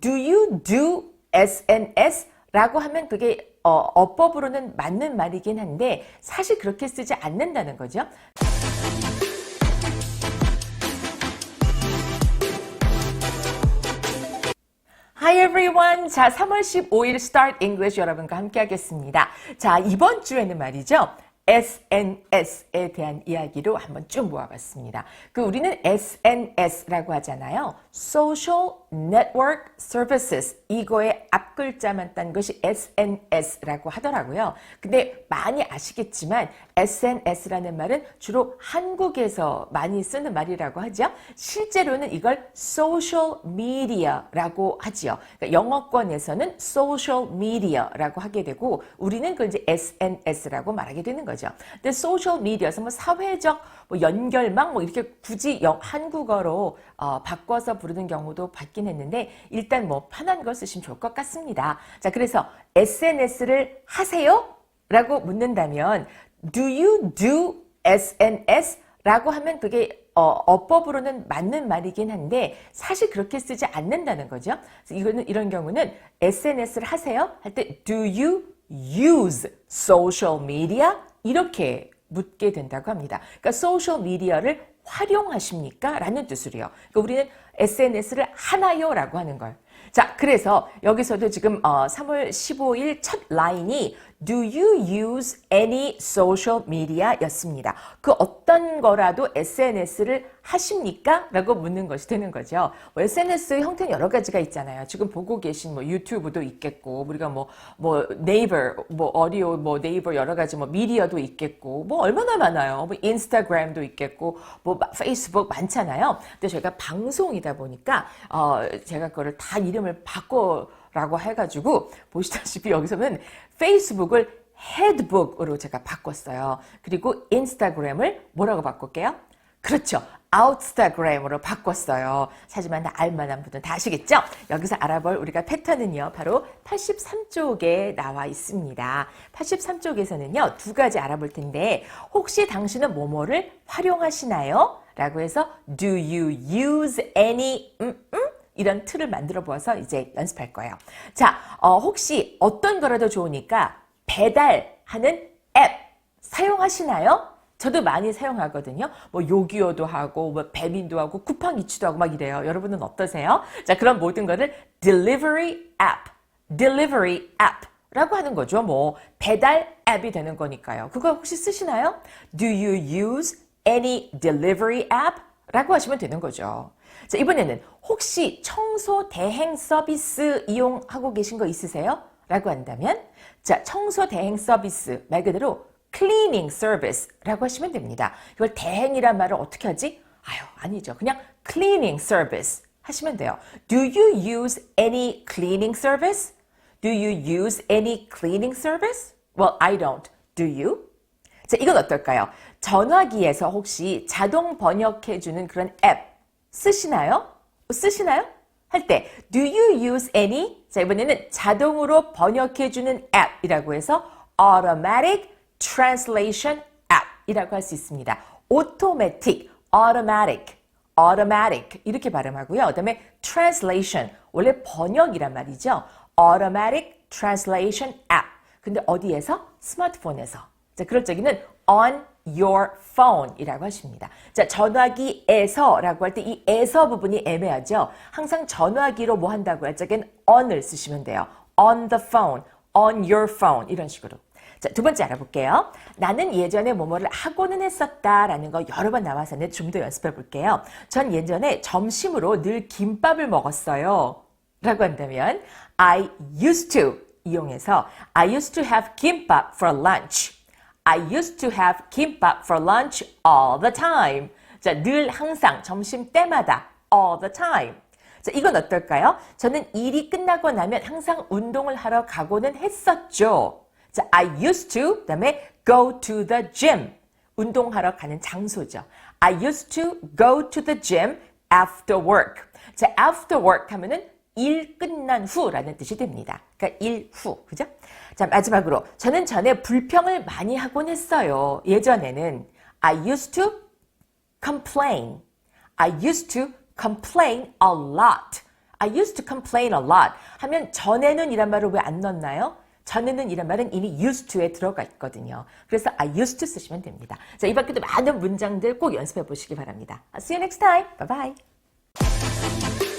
do you do SNS? 라고 하면 그게 어, 어법으로는 맞는 말이긴 한데 사실 그렇게 쓰지 않는다는 거죠. Hi everyone. 자, 3월 15일 Start English 여러분과 함께 하겠습니다. 자, 이번 주에는 말이죠. SNS에 대한 이야기로 한번 쭉 모아봤습니다. 그 우리는 SNS라고 하잖아요. Social Network Services. 이거의 앞 글자만 딴 것이 SNS라고 하더라고요. 근데 많이 아시겠지만 SNS라는 말은 주로 한국에서 많이 쓰는 말이라고 하죠. 실제로는 이걸 Social Media라고 하지요. 그러니까 영어권에서는 Social Media라고 하게 되고 우리는 그걸 이제 SNS라고 말하게 되는 거죠. 근데 Social Media에서 뭐 사회적 뭐 연결망 뭐 이렇게 굳이 영, 한국어로 어, 바꿔서 부르는 경우도 받긴 했는데 일단 뭐 편한 걸 쓰시면 좋을 것 같습니다. 자, 그래서 SNS를 하세요? 라고 묻는다면 Do you do SNS? 라고 하면 그게 어, 어법으로는 맞는 말이긴 한데 사실 그렇게 쓰지 않는다는 거죠. 그래서 이거는 이런 경우는 SNS를 하세요? 할 때 Do you use social media? 이렇게 묻게 된다고 합니다. 그러니까 소셜 미디어를 활용하십니까? 라는 뜻으로요. 그러니까 우리는 SNS를 하나요? 라고 하는 걸. 자, 그래서 여기서도 지금 어, 3월 15일 첫 라인이 Do you use any social media? 였습니다. 그 어떤 거라도 SNS를 하십니까? 라고 묻는 것이 되는 거죠. 뭐 SNS 형태는 여러 가지가 있잖아요. 지금 보고 계신 뭐 유튜브도 있겠고, 우리가 뭐, 뭐 네이버, 뭐 어디오, 뭐 네이버 여러 가지 뭐 미디어도 있겠고, 뭐 얼마나 많아요. 뭐 인스타그램도 있겠고, 뭐 페이스북 많잖아요. 근데 저희가 방송이다 보니까, 어, 제가 그거를 다 이름을 바꿔 라고 해가지고 보시다시피 여기서는 페이스북을 헤드북으로 제가 바꿨어요. 그리고 인스타그램을 뭐라고 바꿀게요? 그렇죠. 아웃스타그램으로 바꿨어요. 하지만 다 알만한 분은 다 아시겠죠? 여기서 알아볼 우리가 패턴은요. 바로 83쪽에 나와 있습니다. 83쪽에서는요. 두 가지 알아볼 텐데 혹시 당신은 뭐뭐를 활용하시나요? 라고 해서 Do you use any 음, 음? 이런 틀을 만들어 보아서 이제 연습할 거예요. 자, 어, 혹시 어떤 거라도 좋으니까 배달하는 앱 사용하시나요? 저도 많이 사용하거든요. 뭐 요기요도 하고 뭐 배민도 하고 쿠팡이츠도 하고 막 이래요. 여러분은 어떠세요? 자, 그런 모든 거를 delivery app, delivery app 라고 하는 거죠. 뭐 배달 앱이 되는 거니까요. 그거 혹시 쓰시나요? Do you use any delivery app? 라고 하시면 되는 거죠. 자, 이번에는 혹시 청소 대행 서비스 이용하고 계신 거 있으세요? 라고 한다면, 자, 청소 대행 서비스, 말 그대로 cleaning service라고 하시면 됩니다. 이걸 대행이란 말을 어떻게 하지? 아유, 아니죠. 그냥 cleaning service 하시면 돼요. Do you use any cleaning service? Do you use any cleaning service? Well, I don't. Do you? 자, 이건 어떨까요? 전화기에서 혹시 자동 번역해주는 그런 앱 쓰시나요? 쓰시나요? 할 때 Do you use any? 자, 이번에는 자동으로 번역해주는 앱이라고 해서 Automatic Translation App이라고 할 수 있습니다. Automatic, Automatic, Automatic 이렇게 발음하고요. 그 다음에 Translation, 원래 번역이란 말이죠. Automatic Translation App. 근데 어디에서? 스마트폰에서. 자, 그럴 적에는 on your phone 이라고 하십니다. 자, 전화기에서 라고 할 때 이 에서 부분이 애매하죠? 항상 전화기로 뭐 한다고 할 적엔 on을 쓰시면 돼요. on the phone, on your phone 이런 식으로. 자, 두 번째 알아볼게요. 나는 예전에 뭐뭐를 하고는 했었다라는 거 여러 번 나와서는 좀 더 연습해 볼게요. 전 예전에 점심으로 늘 김밥을 먹었어요. 라고 한다면 I used to 이용해서 I used to have kimbap for lunch. I used to have kimbap for lunch all the time. 자, 늘 항상 점심 때마다 all the time. 자, 이건 어떨까요? 저는 일이 끝나고 나면 항상 운동을 하러 가고는 했었죠. 자, I used to, 그 다음에 go to the gym. 운동하러 가는 장소죠. I used to go to the gym after work. 자, after work 하면은 일 끝난 후라는 뜻이 됩니다. 그러니까 일 후, 그죠? 자, 마지막으로 저는 전에 불평을 많이 하곤 했어요. 예전에는 I used to complain. I used to complain a lot. I used to complain a lot 하면 전에는 이란 말을 왜 안 넣었나요? 전에는 이란 말은 이미 used to에 들어가 있거든요. 그래서 I used to 쓰시면 됩니다. 자, 이 밖에도 많은 문장들 꼭 연습해 보시기 바랍니다. See you next time. Bye bye.